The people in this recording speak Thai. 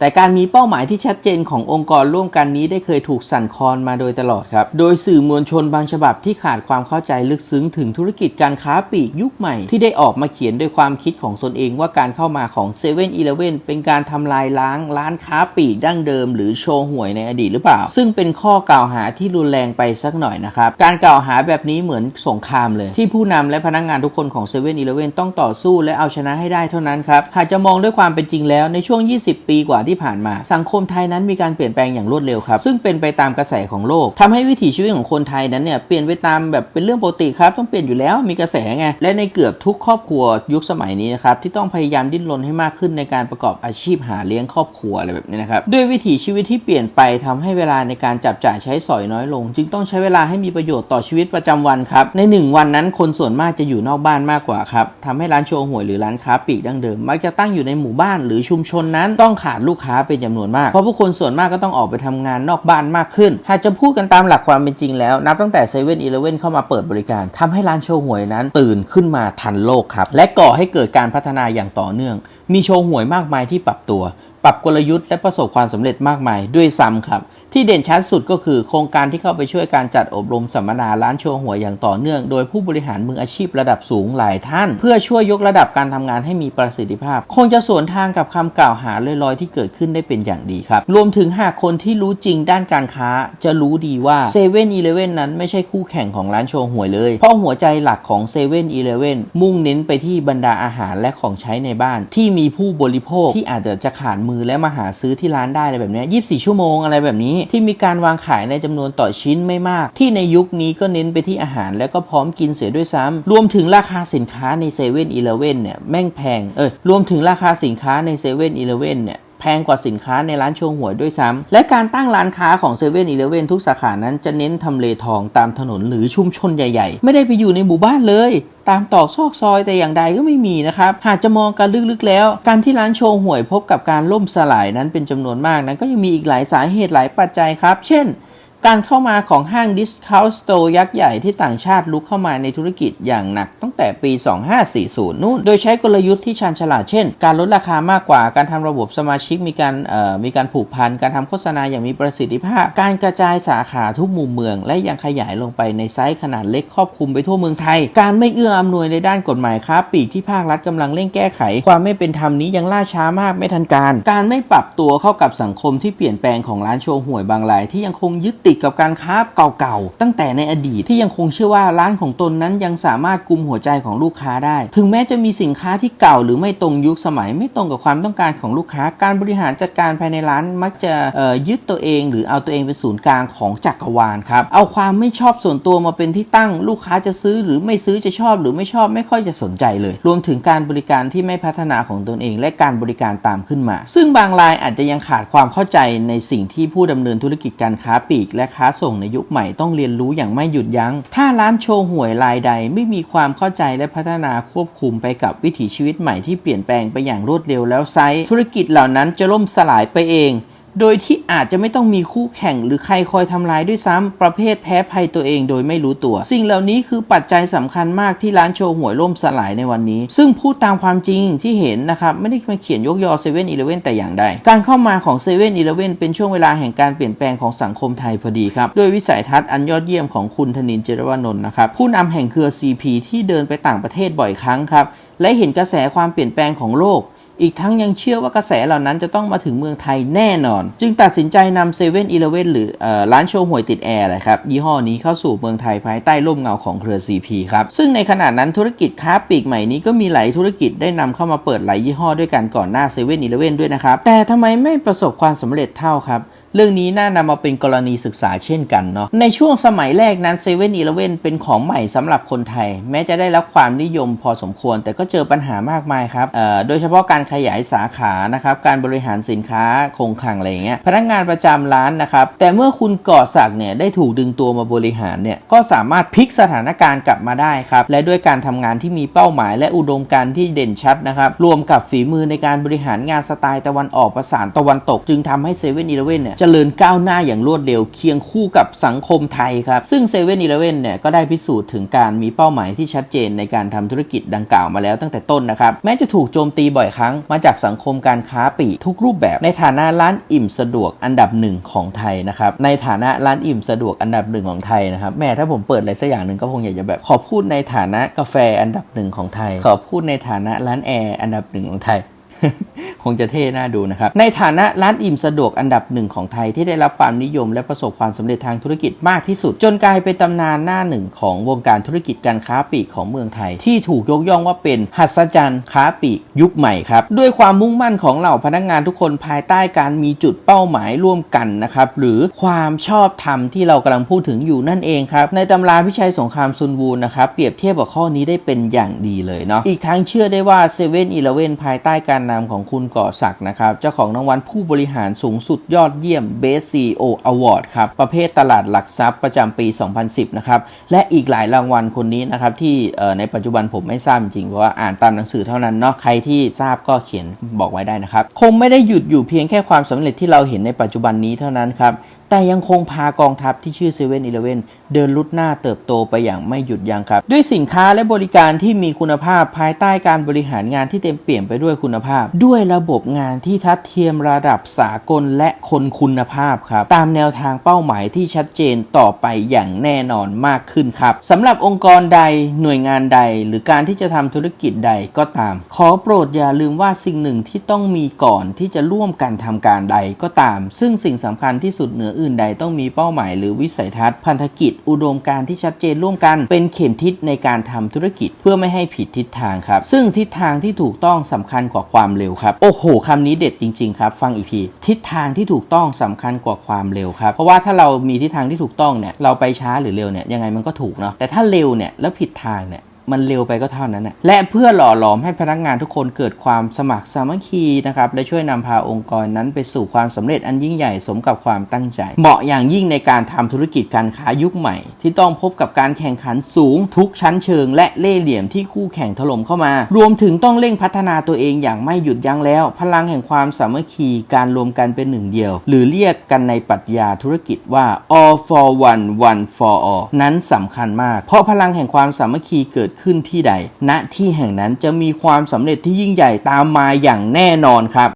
แต่การมีเป้าหมายที่ชัดเจนขององค์กรร่วมกันนี้ได้เคยถูกสั่นคลอนมาโดยตลอดครับ โดยสื่อมวลชนบางฉบับที่ขาดความเข้าใจลึกซึ้งถึงธุรกิจการค้าปลีกยุคใหม่ ที่ได้ออกมาเขียนด้วยความคิดของตนเองว่าการเข้ามาของ7 e เ e ่ e อเป็นการทำลายล้างร้านค้าปลีกดั้งเดิม หรือโชว์หวยในอดีตหรือเปล่า ซึ่งเป็นข้อกล่าวหาที่รุนแรงไปสักหน่อยนะครับ การกล่าวหาแบบนี้เหมือนสงครามเลย ที่ผู้นำและพนักงานทุกคนของ7 e เ e ่ e ต้องต่อสู้และเอาชนะให้ได้เท่านั้นครับหากจะมองด้วยความเป็นจริงแล้วในช่วง 20 ปีกว่าที่ผ่านมา สังคมไทยนั้นมีการเปลี่ยนแปลงอย่างรวดเร็วครับ ซึ่งเป็นไปตามกระแสของโลกทำให้วิถีชีวิตของคนไทยนั้นเนี่ยเปลี่ยนไปตามแบบเป็นเรื่องปกติครับต้องเปลี่ยนอยู่แล้วมีกระแสไงและในเกือบทุกครอบครัวยุคสมัยนี้นะครับที่ต้องพยายามดิ้นรนให้มากขึ้นในการประกอบอาชีพหาเลี้ยงครอบครัวอะไรแบบนี้นะครับด้วยวิถีชีวิตที่เปลี่ยนไปทำให้เวลาในการจับจ่ายใช้สอยน้อยลง จึงต้องใช้เวลาให้มีประโยชน์ต่อชีวิตประจำวันครับในหนึ่งวันนั้นคนส่วนมากจะอยู่นอกบ้านมากกว่าครับทำให้ร้านโชว์หวยหรือร้านค้าปลีกดั้งเดิมมักจะตั้งอยู่ในหมู่บ้านหรือชุมชนนั้นต้องขาดลูกูกค้าเป็นจำนวนมาก เพราะผู้คนส่วนมากก็ต้องออกไปทำงานนอกบ้านมากขึ้น หากจะพูดกันตามหลักความเป็นจริงแล้ว นับตั้งแต่เซเว่นอีเลเว่นเข้ามาเปิดบริการทำให้ร้านโชว์หวยนั้น ตื่นขึ้นมาทันโลกครับ และก่อให้เกิดการพัฒนาอย่างต่อเนื่อง มีโชว์หวยมากมายที่ปรับตัว ปรับกลยุทธ์และประสบความสำเร็จมากมายด้วยซ้ำครับ ที่เด่นชัดสุดก็คือโครงการที่เข้าไปช่วยการจัดอบรมสัมมนาร้านโชว์หวยอย่างต่อเนื่อง โดยผู้บริหารมืออาชีพระดับสูงหลายท่าน เพื่อช่วยยกระดับการทำงานให้มีประสิทธิภาพ คงจะสวนทางกับคำกล่าวหาลอยๆที่เกิดขึ้นได้เป็นอย่างดีครับ รวมถึงหากคนที่รู้จริงด้านการค้า จะรู้ดีว่า7 e เ e ่ e อนั้นไม่ใช่คู่แข่งของร้านโชว์หวยเลย เพราะหัวใจหลักของ7 e เ e ่ e มุ่งเน้นไปที่บรรดาอาหารและของใช้ในบ้าน ที่มีผู้บริโภคที่อาจจะจะขาดมือและมาหาซื้อที่ร้านได้อะไรแบบนี้24 ชั่วโมงอะไรแบบนี้ที่มีการวางขายในจำนวนต่อชิ้นไม่มาก ที่ในยุคนี้ก็เน้นไปที่อาหารแล้วก็พร้อมกินเสียด้วยซ้ำรวมถึงราคาสินค้าในเซเว่นอีเลเว่นเนี่ยแม่งแพงเออรวมถึงราคาสินค้าในเซเว่นอีเลเว่นเนี่ย พงกว่าสินค้าในร้านโชว์หวยด้วยซ้ำและการตั้งร้านค้าของ7 e เ e ่ e อทุกสาขานั้นจะเน้นทำเลทองตามถนนหรือชุมชนใหญ่ๆ ไม่ได้ไปอยู่ในหมู่บ้านเลยตามตอกซอกซอยแต่อย่างใดก็ไม่มีนะครับ หากจะมองกันลึกๆแล้ว การที่ร้านโชว์หวยพบกับการล่มสลายนั้นเป็นจำนวนมากนั้นก็ยังมีอีกหลายสาเหตุหลายปัจจัยครับ เช่น การเข้ามาของห้างดิสคาวสโตร์ยักษ์ใหญ่ที่ต่างชาติลุกเข้ามาในธุรกิจอย่างหนัก แต่ปี 2540 นู่น โดยใช้กลยุทธ์ที่ชาญฉลาดเช่น การลดราคามากกว่า การทำระบบสมาชิกมีการมีการผูกพัน การทำโฆษณาอย่างมีประสิทธิภาพ การกระจายสาขาทุกมุมเมือง และยังขยายลงไปในไซส์ขนาดเล็กครอบคลุมไปทั่วเมืองไทย การไม่เอื้ออำนวยในด้านกฎหมายค้าปลีกที่ภาครัฐกำลังเร่งแก้ไข ความไม่เป็นธรรมนี้ยังล่าช้ามากไม่ทันการ การไม่ปรับตัวเข้ากับสังคมที่เปลี่ยนแปลงของร้านโชว์หวยบางราย ที่ยังคงยึดติดกับการค้าเก่าๆตั้งแต่ในอดีตที่ยังคงเชื่อว่าร้านของตนนั้นยังสามารถกุมหัวใจของลูกค้าได้ ถึงแม้จะมีสินค้าที่เก่าหรือไม่ตรงยุคสมัย ไม่ตรงกับความต้องการของลูกค้า การบริหารจัดการภายในร้านมักจะยึดตัวเอง หรือเอาตัวเองเป็นศูนย์กลางของจักรวาลครับ เอาความไม่ชอบส่วนตัวมาเป็นที่ตั้ง ลูกค้าจะซื้อหรือไม่ซื้อจะชอบ หรือไม่ชอบไม่ค่อยจะสนใจเลย รวมถึงการบริการที่ไม่พัฒนาของตนเอง และการบริการตามขึ้นมา ซึ่งบางรายอาจจะยังขาดความเข้าใจในสิ่งที่ผู้ดำเนินธุรกิจการค้าปลีก และค้าส่งในยุคใหม่ต้องเรียนรู้อย่างไม่หยุดยัง้ง ถ้าร้านโชว์หวยรายใดไม่มีความเข้าใจและพัฒนาควบคุมไปกับวิถีชีวิตใหม่ที่เปลี่ยนแปลงไปอย่างรวดเร็วแล้วไซต์ธุรกิจเหล่านั้นจะล่มสลายไปเอง โดยที่อาจจะไม่ต้องมีคู่แข่งหรือใครคอยทำลายด้วยซ้ำประเภทแพ้ภัยตัวเองโดยไม่รู้ตัว สิ่งเหล่านี้คือปัจจัยสำคัญมากที่ร้านโชว์หวยล่มสลายในวันนี้ ซึ่งพูดตามความจริงที่เห็นนะครับ ไม่ได้มาเขียนยกยอเซเว่นอีเลเว่นแต่อย่างใด การเข้ามาของเซเว่นอีเลเว่นเป็นช่วงเวลาแห่งการเปลี่ยนแปลงของสังคมไทยพอดีครับ ด้วยวิสัยทัศน์อันยอดเยี่ยมของคุณธนินเจรวนนท์นะครับผู้นำแห่งเครือ CP ที่เดินไปต่างประเทศบ่อยครั้งครับและเห็นกระแสความเปลี่ยนแปลงของโลก อีกทั้งยังเชื่อว่ากระแสเหล่านั้นจะต้องมาถึงเมืองไทยแน่นอน จึงตัดสินใจนำเซเว่นอีเลเว่นหรือร้านโชว์หวยติดแอร์เลยครับ ยี่ห้อนี้เข้าสู่เมืองไทยภายใต้ร่มเงาของเครือ CP ครับ ซึ่งในขณะนั้นธุรกิจค้าปลีกใหม่นี้ก็มีหลายธุรกิจได้นำเข้ามาเปิดหลายยี่ห้อด้วยกันก่อนหน้าเซเว่นอีเลเว่นด้วยนะครับ แต่ทำไมไม่ประสบความสำเร็จเท่าครับ เรื่องนี้น่านำมาเป็นกรณีศึกษาเช่นกันเนาะในช่วงสมัยแรกนั้นเซเว่นอีเลเว่นเป็นของใหม่สำหรับคนไทย แม้จะได้รับความนิยมพอสมควร แต่ก็เจอปัญหามากมายครับโดยเฉพาะการขยายสาขานะครับการบริหารสินค้าคงคลังอะไรเงี้ยพนักงานประจำร้านนะครับแต่เมื่อคุณก่อศักดิ์เนี่ยได้ถูกดึงตัวมาบริหารเนี่ยก็สามารถพลิกสถานการณ์กลับมาได้ครับและด้วยการทำงานที่มีเป้าหมาย และอุดมการณ์ที่เด่นชัดนะครับรวมกับฝีมือในการบริหารงานสไตล์ตะวันออกประสานตะวันตก จึงทำให้เซเว่นอีเลเว่นเนี่ยจจริญก้าวหน้าอย่างรวดเร็วเคียงคู่กับสังคมไทยครับ ซึ่ง7 e เ e ่ e อเนี่ยก็ได้พิสูจน์ถึงการมีเป้าหมายที่ชัดเจนในการทำธุรกิจดังกล่าวมาแล้วตั้งแต่ต้นนะครับ แม้จะถูกโจมตีบ่อยครั้งมาจากสังคมการค้าปลีกทุกรูปแบบในฐานะร้านอิ่มสะดวกอันดับหนึ่งของไทยนะครับในฐานะร้านอิ่มสะดวกอันดับหนึ่งของไทยนะครับแม่ถ้าผมเปิดอะไรสักอย่างหนึ่งก็คงอยากจะแบบขอพูดในฐานะกาแฟอันดับหนึ่งของไทย ขอพูดในฐานะร้านแอร์อันดับหนึ่งของไทย คงจะเท่น่าดูนะครับ ในฐานะร้านอิ่มสะดวกอันดับหนึ่งของไทยที่ได้รับความนิยมและประสบความสำเร็จทางธุรกิจมากที่สุด จนกลายเป็นตำนานหน้าหนึ่งของวงการธุรกิจการค้าปลีกของเมืองไทย ที่ถูกยกย่องว่าเป็นหัศจรรย์ค้าปลีกยุคใหม่ครับ ด้วยความมุ่งมั่นของเหล่าพนักงานทุกคนภายใต้การมีจุดเป้าหมายร่วมกันนะครับหรือความชอบธรรมที่เรากำลังพูดถึงอยู่นั่นเองครับในตำราพิชัยสงครามซุนวูนะครับเปรียบเทียบกับข้อนี้ได้เป็นอย่างดีเลยเนาะอีกทั้งเชื่อได้ว่า7 e เ e ่ e อภายใต้การนำของคุณก่อศักดิ์นะครับ เจ้าของรางวัลผู้บริหารสูงสุดยอดเยี่ยม Best CEO Award ครับ ประเภทตลาดหลักทรัพย์ประจำปี 2010 นะครับ และอีกหลายรางวัลคนนี้นะครับ ที่ในปัจจุบันผมไม่ทราบจริงเพราะว่าอ่านตามหนังสือเท่านั้นเนาะใครที่ทราบก็เขียนบอกไว้ได้นะครับ คงไม่ได้หยุดอยู่เพียงแค่ความสำเร็จที่เราเห็นในปัจจุบันนี้เท่านั้นครับ แต่ยังคงพากองทัพที่ชื่อ7 e เ e ่ e อเดินลุดหน้าเติบโตไปอย่างไม่หยุดยั้งครับ ด้วยสินค้าและบริการที่มีคุณภาพภายใต้การบริหารงานที่เต็มเปี่ยมไปด้วยคุณภาพ ด้วยระบบงานที่ทัดเทียมระดับสากลและคนคุณภาพครับตามแนวทางเป้าหมายที่ชัดเจนต่อไปอย่างแน่นอนมากขึ้นครับสำหรับองค์กรใดหน่วยงานใด หรือการที่จะทำธุรกิจใดก็ตาม ขอโปรดอย่าลืมว่าสิ่งหนึ่งที่ต้องมีก่อนที่จะร่วมกันทำการใดก็ตาม ซึ่งสิ่งสำคัญที่สุดเหนืออื่นใดต้องมีเป้าหมายหรือวิสัยทัศน์พันธกิจ อุดมการณ์ที่ชัดเจนร่วมกัน เป็นเข็มทิศในการทำธุรกิจ เพื่อไม่ให้ผิดทิศทางครับ ซึ่งทิศทางที่ถูกต้องสำคัญกว่าความเร็วครับโอ้โหคำนี้เด็ดจริงๆครับฟังอีกทีทิศทางที่ถูกต้องสำคัญกว่าความเร็วครับเพราะว่าถ้าเรามีทิศทางที่ถูกต้องเนี่ยเราไปช้าหรือเร็วเนี่ยยังไงมันก็ถูกเนาะแต่ถ้าเร็วเนี่ยแล้วผิดทางเนี่ย มันเร็วไปก็เท่านั้นนะและเพื่อหล่อหลอมให้พนักงานทุกคนเกิดความสมัครสามัคคีนะครับและช่วยนำพาองค์กรนั้นไปสู่ความสำเร็จอันยิ่งใหญ่สมกับความตั้งใจ เหมาะอย่างยิ่งในการทำธุรกิจการค้ายุคใหม่ ที่ต้องพบกับการแข่งขันสูงทุกชั้นเชิง และเล่เหลี่ยมที่คู่แข่งถล่มเข้ามา รวมถึงต้องเร่งพัฒนาตัวเองอย่างไม่หยุดยั้งแล้ว พลังแห่งความสามัคคีการรวมกันเป็นหนึ่งเดียว หรือเรียกกันในปรัชญาธุรกิจว่า all for one one for all นั้นสำคัญมาก เพราะพลังแห่งความสามัคคีเกิดขึ้นที่ใด ณที่แห่งนั้นจะมีความสำเร็จที่ยิ่งใหญ่ตามมาอย่างแน่นอนครับ